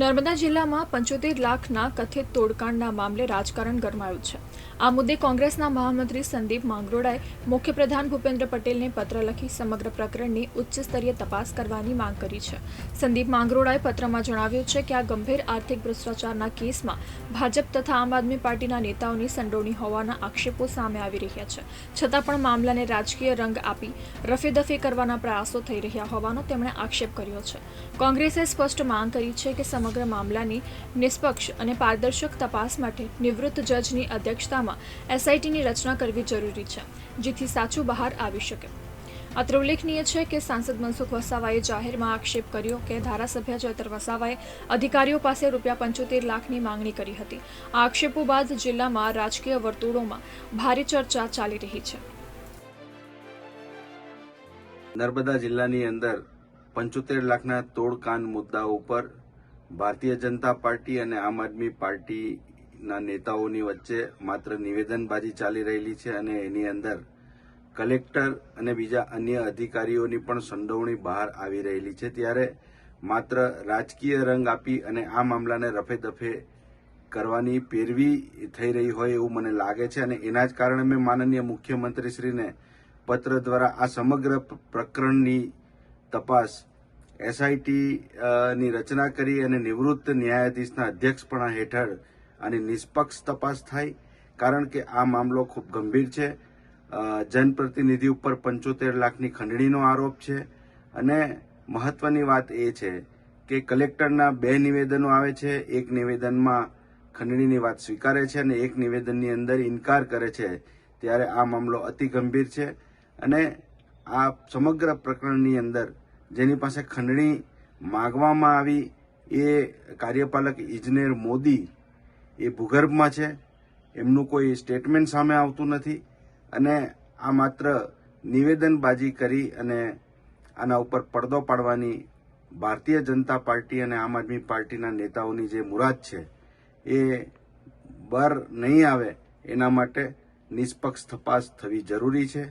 નર્મદા જિલ્લામાં પંચોતેર લાખના કથિત તોડકાંડના મામલે રાજકારણ ગરમાયું છે. આ મુદ્દે કોંગ્રેસના મહામંત્રી સંદીપ માંગરોળાએ મુખ્યપ્રધાન ભૂપેન્દ્ર પટેલને પત્ર લખી સમગ્ર પ્રકરણની ઉચ્ચ સ્તરીય તપાસ કરવાની માંગ કરી છે. સંદીપ માંગરોળાએ પત્રમાં જણાવ્યું છે કે આ ગંભીર આર્થિક ભ્રષ્ટાચારના કેસમાં ભાજપ તથા આમ આદમી પાર્ટીના નેતાઓની સંડોવણી હોવાના આક્ષેપો સામે આવી રહ્યા છે. છતાં પણ મામલાને રાજકીય રંગ આપી રફેદફે કરવાના પ્રયાસો થઈ રહ્યા હોવાનો તેમણે આક્ષેપ કર્યો છે. કોંગ્રેસે સ્પષ્ટ માંગ કરી છે કે સમગ્ર મામલાની નિષ્પક્ષ અને પારદર્શક તપાસ માટે નિવૃત્ત જજની અધ્યક્ષતામાં એસઆઈટીની રચના કરવી જરૂરી છે, જેથી સાચું બહાર આવી શકે. અત્રે ઉલ્લેખનીય છે કે સાંસદ મનસુખ વસાવાએ જાહેરમાં આક્ષેપ કર્યો કે ધારાસભ્ય જયતર વસાવાએ અધિકારીઓ પાસે રૂપિયા પંચોતેર લાખની માંગણી કરી હતી. આ આક્ષેપો બાદ જિલ્લામાં રાજકીય વર્તુળોમાં ભારે ચર્ચા ચાલી રહી છે. નર્મદા જિલ્લાની અંદર પંચોતેર લાખના તોડકાન મુદ્દા ઉપર ભારતીય જનતા પાર્ટી અને આમ આદમી પાર્ટીના નેતાઓની વચ્ચે માત્ર નિવેદનબાજી ચાલી રહેલી છે અને એની અંદર કલેક્ટર અને બીજા અન્ય અધિકારીઓની પણ સંડોવણી બહાર આવી રહેલી છે. ત્યારે માત્ર રાજકીય રંગ આપી અને આ મામલાને રફે દફે કરવાની પેરવી થઈ રહી હોય એવું મને લાગે છે અને એના જ કારણે મેં માનનીય મુખ્યમંત્રીશ્રીને પત્ર દ્વારા આ સમગ્ર પ્રકરણની તપાસ એસઆઈટી ની રચના કરી અને નિવૃત્ત ન્યાયાધીશના અધ્યક્ષપણા હેઠળ આની નિષ્પક્ષ તપાસ થાય, કારણ કે આ મામલો ખૂબ ગંભીર છે. જનપ્રતિનિધિ ઉપર પંચોતેર લાખની ખંડણીનો આરોપ છે. અને મહત્વની વાત એ છે કે કલેક્ટરના બે નિવેદનો આવે છે. એક નિવેદનમાં ખંડણીની વાત સ્વીકારે છે અને એક નિવેદનની અંદર ઇનકાર કરે છે, ત્યારે આ મામલો અતિ ગંભીર છે. અને આ સમગ્ર પ્રકરણની અંદર જેની પાસે ખંડણી માગવામાં આવી એ કાર્યપાલક ઇજનેર મોદી એ ભૂગર્ભમાં છે. એમનું કોઈ સ્ટેટમેન્ટ સામે આવતું નથી અને આ માત્ર નિવેદનબાજી કરી અને આના ઉપર પડદો પાડવાની ભારતીય જનતા પાર્ટી અને આમ આદમી પાર્ટીના નેતાઓની જે મુરાદ છે એ બર નહીં આવે એના માટે નિષ્પક્ષ તપાસ થવી જરૂરી છે.